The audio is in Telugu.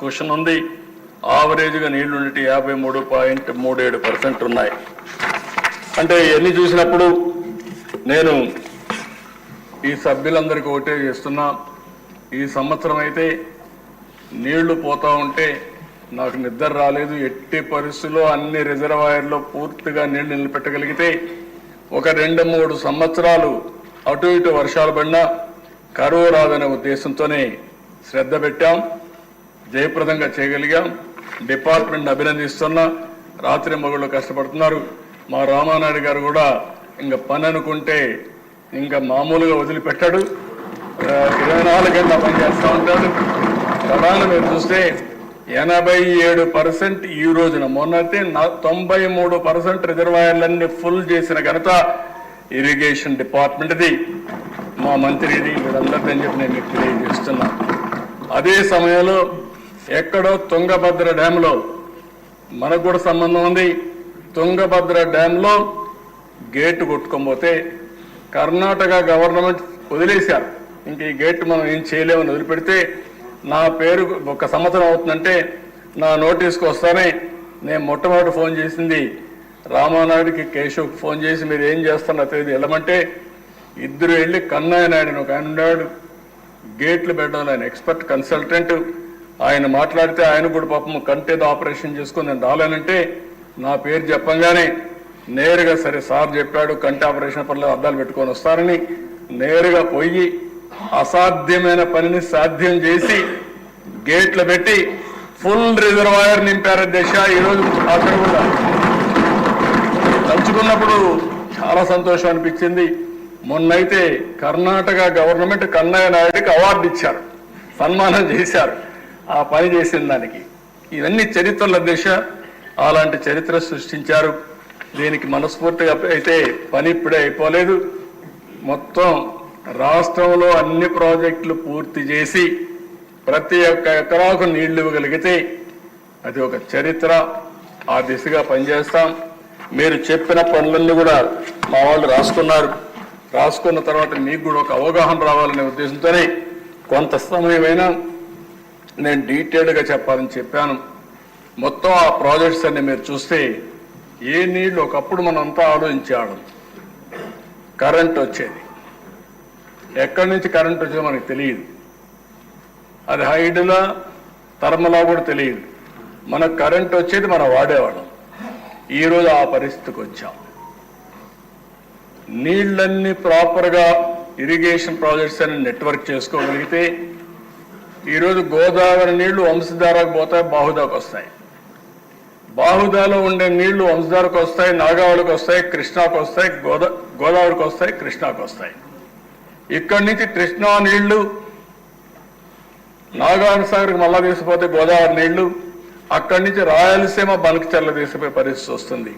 క్వశ్చన్ ఉంది. ఆవరేజ్గా నీళ్ళు ఉండేటి యాభై మూడు పాయింట్ మూడు ఏడు పర్సెంట్ ఉన్నాయి. అంటే ఇవన్నీ చూసినప్పుడు నేను ఈ సభ్యులందరికీ ఒకటే చేస్తున్నా. ఈ సంవత్సరం అయితే నీళ్ళు పోతా ఉంటే నాకు నిద్ర రాలేదు. ఎట్టి పరిస్థితుల్లో అన్ని రిజర్వాయర్లో పూర్తిగా నీళ్ళు నిలబెట్టగలిగితే ఒక రెండు మూడు సంవత్సరాలు అటు ఇటు వర్షాలు పడినా కరువు రాదనే ఉద్దేశంతోనే శ్రద్ధ పెట్టాం. జయప్రదంగా చేయగలిగాం. డిపార్ట్మెంట్ అభినందిస్తున్నా. రాత్రి మగుళ్ళు కష్టపడుతున్నారు. మా రామానాయుడు గారు కూడా ఇంకా పని అనుకుంటే ఇంకా మామూలుగా వదిలిపెట్టాడు. ఇరవై నాలుగు గంటల పని చేస్తూ ఉంటాడు. ప్రధాన మీరు చూస్తే ఎనభై ఏడు పర్సెంట్ ఈ రోజున మొన్నైతే నా- తొంభై మూడు పర్సెంట్ రిజర్వాయర్లన్నీ ఫుల్ చేసిన ఘనత ఇరిగేషన్ డిపార్ట్మెంట్ది. మా మంత్రిది వీళ్ళందరిదని చెప్పి నేను మీకు తెలియజేస్తున్నా. అదే సమయంలో ఎక్కడో తుంగభద్ర డ్యాంలో మనకు కూడా సంబంధం ఉంది. తుంగభద్ర డ్యాంలో గేటు కొట్టుకోబోతే కర్ణాటక గవర్నమెంట్ వదిలేశారు. ఇంక ఈ గేట్ మనం ఏం చేయలేమని వదిలిపెడితే నా పేరు ఒక సంవత్సరం అవుతుందంటే నా నోటీస్కి వస్తానే నేను మొట్టమొదటి ఫోన్ చేసింది రామానాయుడికి కేశవ్కి ఫోన్ చేసి మీరు ఏం చేస్తున్నారు తెలియదు. వెళ్ళమంటే ఇద్దరు వెళ్ళి కన్నయ్య నాయుడు ఒక ఆయన ఉన్నాడు గేట్లు పెట్టడం ఆయన ఎక్స్పర్ట్ కన్సల్టెంట్ ఆయన మాట్లాడితే ఆయన కూడా పాపం కంటేదో ఆపరేషన్ చేసుకుని నేను రాలేనంటే నా పేరు చెప్పంగానే నేరుగా సరే సార్ చెప్పాడు కంటి ఆపరేషన్ పనులు అద్దాలు పెట్టుకొని వస్తారని నేరుగా పోయి అసాధ్యమైన పనిని సాధ్యం చేసి గేట్లు పెట్టి ఫుల్ రిజర్వాయర్ నింపారు దశ. ఈరోజు అక్కడ కూడా తలుచుకున్నప్పుడు చాలా సంతోషం అనిపించింది. మొన్నైతే కర్ణాటక గవర్నమెంట్ కన్నయ్య నాయుడికి అవార్డు ఇచ్చారు. సన్మానం చేశారు. ఆ పని చేసిన దానికి. ఇవన్నీ చరిత్రల దిశ. అలాంటి చరిత్ర సృష్టించారు. దీనికి మనస్ఫూర్తిగా అయితే పని ఇప్పుడే అయిపోలేదు. మొత్తం రాష్ట్రంలో అన్ని ప్రాజెక్టులు పూర్తి చేసి ప్రతి ఒక్క ఎకరాకు నీళ్ళు ఇవ్వగలిగితే అది ఒక చరిత్ర. ఆ దిశగా పనిచేస్తాం. మీరు చెప్పిన పనులన్నీ కూడా మా వాళ్ళు రాసుకున్నారు. రాసుకున్న తర్వాత మీకు కూడా ఒక అవగాహన రావాలనే ఉద్దేశంతోనే కొంత సమయమైనా నేను డీటెయిల్డ్గా చెప్పాలని చెప్పాను. మొత్తం ఆ ప్రాజెక్ట్స్ అన్ని మీరు చూస్తే ఏ నీళ్ళు ఒకప్పుడు మనం అంతా ఆలోచించాడు కరెంట్ వచ్చేది. ఎక్కడి నుంచి కరెంట్ వచ్చేది మనకు తెలియదు. అది హైడ్లా థర్మలా కూడా తెలియదు. మనకు కరెంట్ వచ్చేది మనం వాడేవాళ్ళం. ఈరోజు ఆ పరిస్థితికి వచ్చాం. నీళ్ళన్నీ ప్రాపర్గా ఇరిగేషన్ ప్రాజెక్ట్స్ అని నెట్వర్క్ చేసుకోగలిగితే ఈరోజు గోదావరి నీళ్ళు వంశధారకు పోతాయి బాహుదాకు వస్తాయి. బాహుదాలో ఉండే నీళ్ళు వంశధారకు వస్తాయి నాగావళికి వస్తాయి కృష్ణాకు వస్తాయి గోదా గోదావరికి వస్తాయి కృష్ణాకు వస్తాయి. ఇక్కడి నుంచి కృష్ణా నీళ్ళు నాగార్జున సాగర్కి మళ్ళా తీసుకుపోతే గోదావరి నీళ్ళు అక్కడి నుంచి రాయలసీమ బనకచర్ల తీసుకుపోయే పరిస్థితి వస్తుంది.